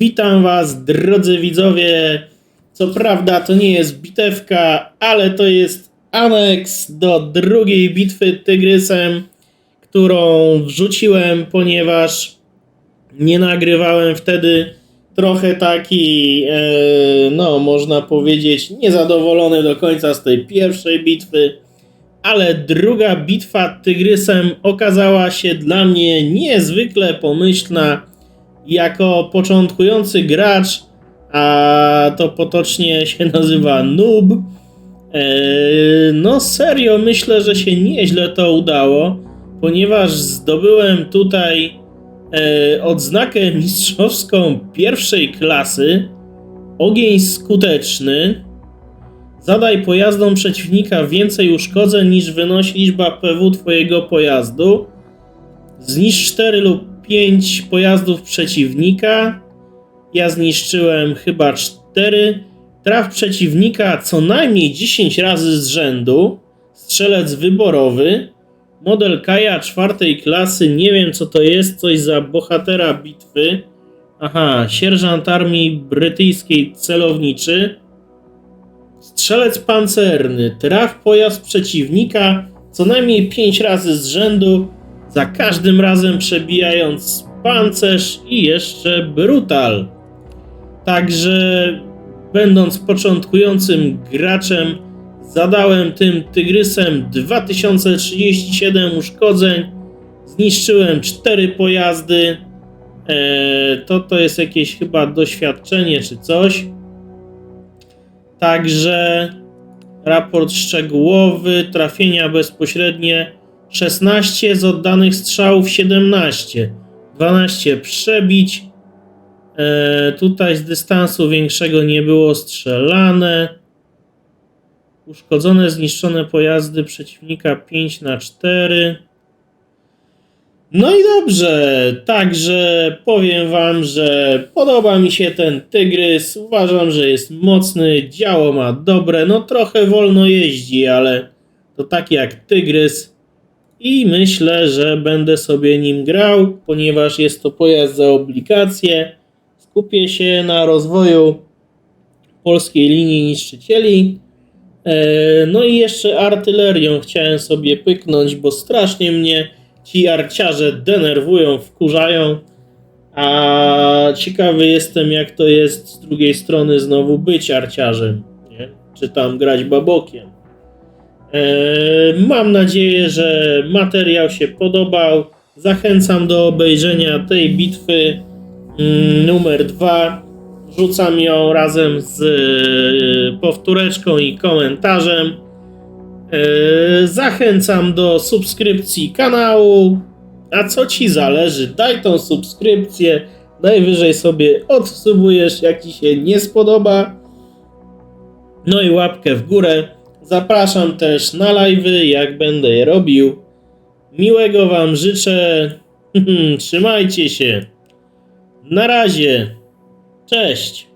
Witam Was, drodzy widzowie. Co prawda to nie jest bitewka, ale to jest aneks do drugiej bitwy Tygrysem, którą wrzuciłem, ponieważ nie nagrywałem wtedy trochę taki, e, no można powiedzieć, niezadowolony do końca z tej pierwszej bitwy, ale druga bitwa Tygrysem okazała się dla mnie niezwykle pomyślna. Jako początkujący gracz, a to potocznie się nazywa noob, e, no serio myślę, że się nieźle to udało, ponieważ zdobyłem tutaj e, odznakę mistrzowską pierwszej klasy, ogień skuteczny, zadaj pojazdom przeciwnika więcej uszkodzeń niż wynosi liczba PW twojego pojazdu, zniszcz 4 lub 5 pojazdów przeciwnika, ja zniszczyłem chyba 4, traf przeciwnika co najmniej 10 razy z rzędu, strzelec wyborowy, Model Kaja czwartej klasy, nie wiem co to jest, coś za bohatera bitwy. Aha, sierżant armii brytyjskiej celowniczy. Strzelec pancerny, traf pojazd przeciwnika co najmniej 5 razy z rzędu, za każdym razem przebijając pancerz i jeszcze brutal. Także, będąc początkującym graczem, zadałem tym tygrysem 2037 uszkodzeń, zniszczyłem 4 pojazdy. Eee, to to jest jakieś chyba doświadczenie czy coś. Także raport szczegółowy, trafienia bezpośrednie 16 z oddanych strzałów 17, 12 przebić. E, tutaj z dystansu większego nie było strzelane. Uszkodzone, zniszczone pojazdy przeciwnika 5 na 4. No i dobrze, także powiem wam, że podoba mi się ten tygrys. Uważam, że jest mocny, działo ma dobre, no trochę wolno jeździ, ale to tak jak tygrys. I myślę, że będę sobie nim grał, ponieważ jest to pojazd za obligacje. Skupię się na rozwoju polskiej linii niszczycieli. E, No i jeszcze artylerią chciałem sobie pyknąć, bo strasznie mnie ci arciarze denerwują, wkurzają. A ciekawy jestem, jak to jest z drugiej strony znowu być arciarzem, nie? czy tam grać babokiem. E, Mam nadzieję, że materiał się podobał. Zachęcam do obejrzenia tej bitwy mm, numer 2. Wrzucam ją razem z e, powtóreczką i komentarzem. E, Zachęcam do subskrypcji kanału. A co ci zależy? Daj tą subskrypcję. Najwyżej sobie odsubujesz, jak ci się nie spodoba. No i łapkę w górę. Zapraszam też na live'y, jak będę je robił. Miłego Wam życzę. Trzymajcie się. Na razie. Cześć.